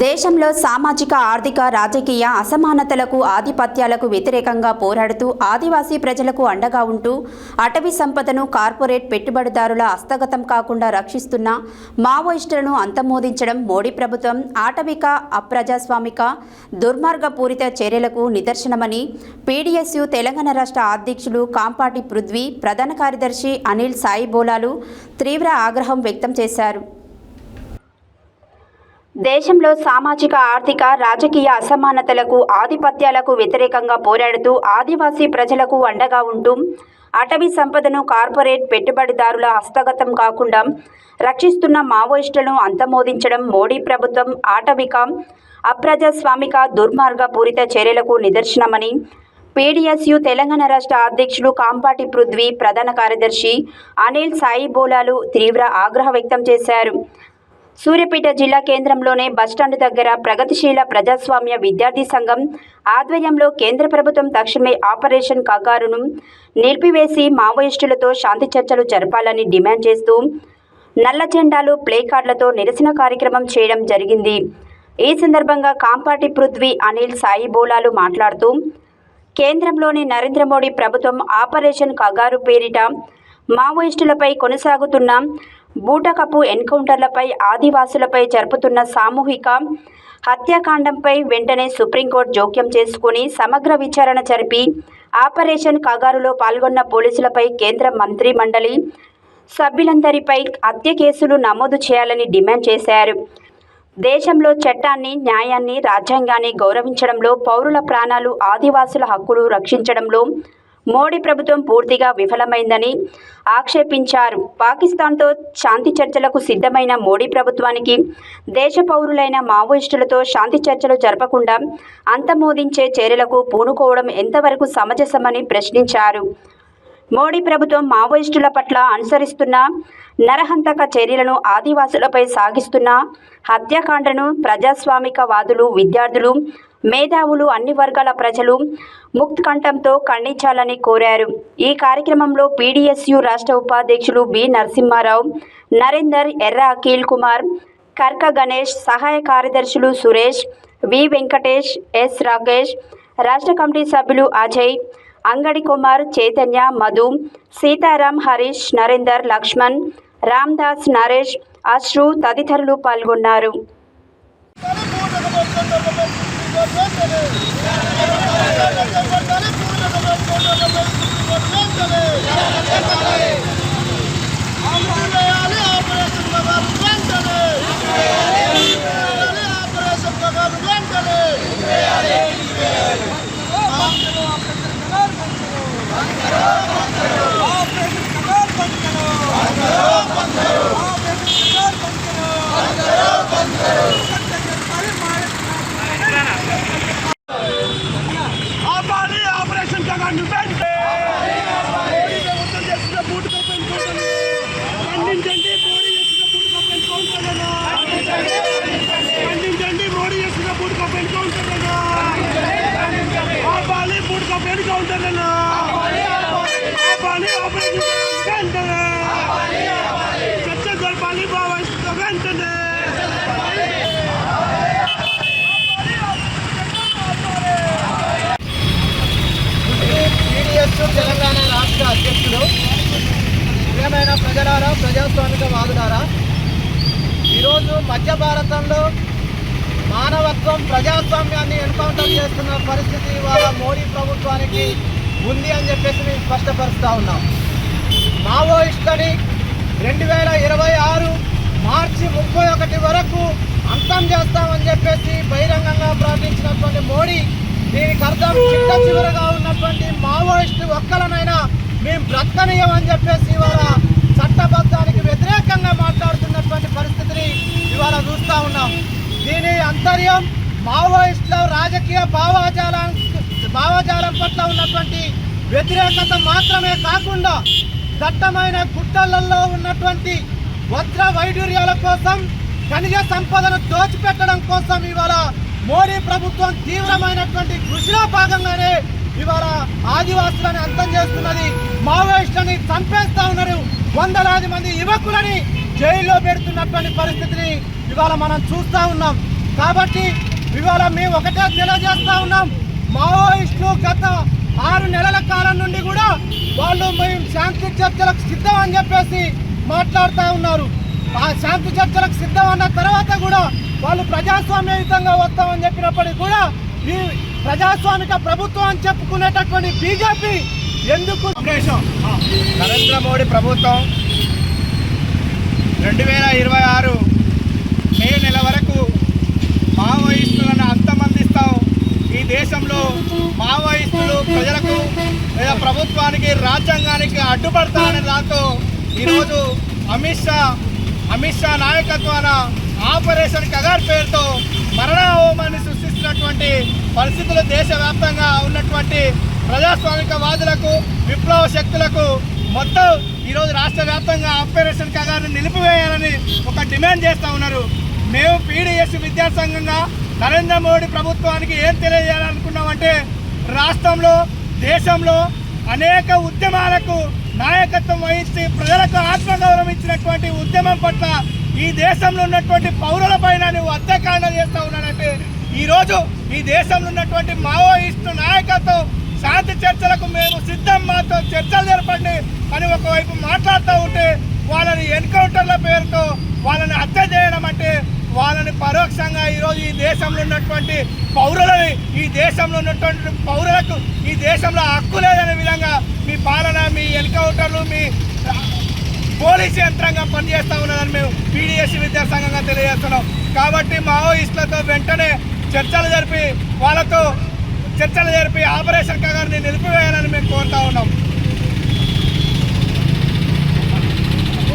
దేశంలో సామాజిక ఆర్థిక రాజకీయ అసమానతలకు ఆధిపత్యాలకు వ్యతిరేకంగా పోరాడుతూ ఆదివాసీ ప్రజలకు అండగా ఉంటూ అటవీ సంపదను కార్పొరేట్ పెట్టుబడిదారుల హస్తగతం కాకుండా రక్షిస్తున్న మావోయిస్టులను అంతమోదించడం మోడీ ప్రభుత్వం ఆటవిక అప్రజాస్వామిక దుర్మార్గపూరిత చర్యలకు నిదర్శనమని పీడీఎస్యు తెలంగాణ రాష్ట్ర అధ్యక్షులు కాంపాటి పృథ్వీ ప్రధాన కార్యదర్శి అనిల్ సాయి బోలాలు తీవ్ర ఆగ్రహం వ్యక్తం చేశారు. దేశంలో సామాజిక ఆర్థిక రాజకీయ అసమానతలకు ఆధిపత్యాలకు వ్యతిరేకంగా పోరాడుతూ ఆదివాసీ ప్రజలకు అండగా ఉంటూ అటవీ సంపదను కార్పొరేట్ పెట్టుబడిదారుల హస్తగతం కాకుండా రక్షిస్తున్న మావోయిస్టులను అంతమోదించడం మోడీ ప్రభుత్వం ఆటవిక అప్రజాస్వామిక దుర్మార్గ పూరిత చర్యలకు నిదర్శనమని పీడీఎస్యు తెలంగాణ రాష్ట్ర అధ్యక్షులు కాంపాటి పృథ్వీ ప్రధాన కార్యదర్శి అనిల్ సాయి బోలాలు తీవ్ర ఆగ్రహం వ్యక్తం చేశారు. సూర్యాపేట జిల్లా కేంద్రంలోనే బస్టాండ్ దగ్గర ప్రగతిశీల ప్రజాస్వామ్య విద్యార్థి సంఘం ఆధ్వర్యంలో కేంద్ర ప్రభుత్వం తక్షణమే ఆపరేషన్ కగారును నిలిపివేసి మావోయిస్టులతో శాంతి చర్చలు జరపాలని డిమాండ్ చేస్తూ నల్ల జెండాలు ప్లేకార్డులతో నిరసన కార్యక్రమం చేయడం జరిగింది. ఈ సందర్భంగా కాంపాటి పృథ్వీ అనిల్ సాయి బోలాలు మాట్లాడుతూ కేంద్రంలోని నరేంద్ర మోడీ ప్రభుత్వం ఆపరేషన్ కగారు పేరిట మావోయిస్టులపై కొనసాగుతున్న బూటకపు ఎన్కౌంటర్లపై ఆదివాసులపై జరుపుతున్న సామూహిక హత్యాకాండంపై వెంటనే సుప్రీంకోర్టు జోక్యం చేసుకుని సమగ్ర విచారణ జరిపి ఆపరేషన్ కగారులో పాల్గొన్న పోలీసులపై కేంద్ర మంత్రి మండలి సభ్యులందరిపై హత్య కేసులు నమోదు చేయాలని డిమాండ్ చేశారు. దేశంలో చట్టాన్ని న్యాయాన్ని రాజ్యాంగాన్ని గౌరవించడంలో పౌరుల ప్రాణాలు ఆదివాసుల హక్కులు రక్షించడంలో మోడీ ప్రభుత్వం పూర్తిగా విఫలమైందని ఆక్షేపించారు. పాకిస్తాన్తో శాంతి చర్చలకు సిద్ధమైన మోడీ ప్రభుత్వానికి దేశ పౌరులైన మావోయిస్టులతో శాంతి చర్చలు జరపకుండా అంతమోదించే చర్యలకు పూనుకోవడం ఎంతవరకు సమంజసమని ప్రశ్నించారు. మోడీ ప్రభుత్వం మావోయిస్టుల పట్ల అనుసరిస్తున్న నరహంతక చర్యలను ఆదివాసులపై సాగిస్తున్న హత్యాకాండను ప్రజాస్వామికవాదులు విద్యార్థులు మేధావులు అన్ని వర్గాల ప్రజలు ముక్తకంఠంతో ఖండించాలని కోరారు. ఈ కార్యక్రమంలో పీడీఎస్యు రాష్ట్ర ఉపాధ్యక్షులు బి. నరసింహారావు నరేందర్ ఎర్ర అఖిల్ కుమార్ కర్క గణేష్ సహాయ కార్యదర్శులు సురేష్ వి. వెంకటేష్ ఎస్. రాకేష్ రాష్ట్ర కమిటీ సభ్యులు అజయ్ అంగడి కుమార్ చైతన్య మధు సీతారాం హరీష్ నరేందర్ లక్ష్మణ్ రామ్దాస్ నరేష్ అశ్రు తదితరులు పాల్గొన్నారు. Thank you. ప్రజలారా ప్రజాస్వామిక వాదులారా ఈరోజు మధ్య భారతంలో మానవత్వం ప్రజాస్వామ్యాన్ని ఎన్కౌంటర్ చేస్తున్న పరిస్థితి ఇవాళ మోడీ ప్రభుత్వానికి ఉంది అని చెప్పేసి మేము స్పష్టపరుస్తూ ఉన్నాం. మావోయిస్టులని రెండు వేల ఇరవై ఆరు మార్చి ముప్పై ఒకటి వరకు అంతం చేస్తామని చెప్పేసి బహిరంగంగా ప్రకటించినటువంటి మోడీ దీనికి అర్థం చిట్ట చివరగా ఉన్నటువంటి మావోయిస్టు ఒక్కలనైనా మేము బ్రతకనీయమని చెప్పేసి ఇవాళ చట్టబద్ధానికి వ్యతిరేకంగా మాట్లాడుతున్నటువంటి పరిస్థితిని ఇవాళ చూస్తూ ఉన్నాం. దీని అంతర్యం మావోయిస్టుల రాజకీయ భావాజాలం భావజాలం పట్ల ఉన్నటువంటి వ్యతిరేకత మాత్రమే కాకుండా దట్టమైన గుట్టలలో ఉన్నటువంటి వజ్ర వైడూర్యాల కోసం ఖనిజ సంపదను దోచిపెట్టడం కోసం ఇవాళ మోడీ ప్రభుత్వం తీవ్రమైనటువంటి కృషిలో భాగంగానే ఇవాళ ఆదివాసులను అంతం చేస్తున్నది. మావోయిస్టులని చంపేస్తా ఉన్నారు. వందలాది మంది యువకులని జైల్లో పెడుతున్నటువంటి పరిస్థితిని ఇవాళ మనం చూస్తూ ఉన్నాం. కాబట్టి ఇవాళ మేము ఒకటే తెలియజేస్తూ ఉన్నాం. మావోయిస్టులు గత ఆరు నెలల కాలం నుండి కూడా వాళ్ళు మేము శాంతి చర్చలకు సిద్ధం అని చెప్పేసి మాట్లాడుతూ ఉన్నారు. ఆ శాంతి చర్చలకు సిద్ధం అన్న తర్వాత కూడా వాళ్ళు ప్రజాస్వామ్యయుతంగా వస్తామని చెప్పినప్పటికీ కూడా ఈ ప్రజాస్వామిక ప్రభుత్వం అని చెప్పుకునేటటువంటి బీజేపీ ఎందుకు? నరేంద్ర మోడీ ప్రభుత్వం రెండు వేల ఇరవై ఆరు మే నెల వరకు మావోయిస్టులను అంతమందిస్తాం. ఈ దేశంలో మావోయిస్టులు ప్రజలకు లేదా ప్రభుత్వానికి రాజ్యాంగానికి అడ్డుపడతారనే దాంతో ఈరోజు అమిత్ షా అమిత్ షా నాయకత్వాన ఆపరేషన్ కగార్ పేరుతో మరణ హోమాన్ని సృష్టిస్తున్నటువంటి పరిస్థితులు దేశవ్యాప్తంగా ఉన్నటువంటి ప్రజాస్వామిక వాదులకు విప్లవ శక్తులకు మొత్తం ఈరోజు రాష్ట్ర వ్యాప్తంగా ఆపరేషన్ కగారిని నిలిపివేయాలని ఒక డిమాండ్ చేస్తూ ఉన్నారు. మేము పీడిఎస్ విద్యాసంఘంగా నరేంద్ర మోడీ ప్రభుత్వానికి ఏం తెలియజేయాలనుకున్నామంటే రాష్ట్రంలో దేశంలో అనేక ఉద్యమాలకు నాయకత్వం వహించి ప్రజలకు ఆత్మగౌరవం ఇచ్చినటువంటి ఉద్యమం పట్ల ఈ దేశంలో ఉన్నటువంటి పౌరుల పైన నువ్వు హత్యాకాండ చేస్తూ ఉన్నానంటే ఈరోజు ఈ దేశంలో ఉన్నటువంటి మావోయిస్టు నాయకత్వం శాంతి చర్చలకు మేము సిద్ధం మాతో చర్చలు జరపండి అని ఒకవైపు మాట్లాడుతూ ఉంటే వాళ్ళని ఎన్కౌంటర్ల పేరుతో వాళ్ళని హత్య చేయడం అంటే వాళ్ళని పరోక్షంగా ఈరోజు ఈ దేశంలో ఉన్నటువంటి పౌరులని ఈ దేశంలో ఉన్నటువంటి పౌరులకు ఈ దేశంలో హక్కు లేదనే విధంగా మీ పాలన మీ ఎన్కౌంటర్లు మీ పోలీసు యంత్రాంగం పనిచేస్తూ ఉన్నదని మేము పీడిఎస్సీ విద్యాసంఘంగా తెలియజేస్తున్నాం. కాబట్టి మావోయిస్టులతో వెంటనే చర్చలు జరిపి వాళ్ళతో చర్చలు జరిపి ఆపరేషన్ కగారిని నిలిపివేయాలని మేము కోరుతా ఉన్నాం.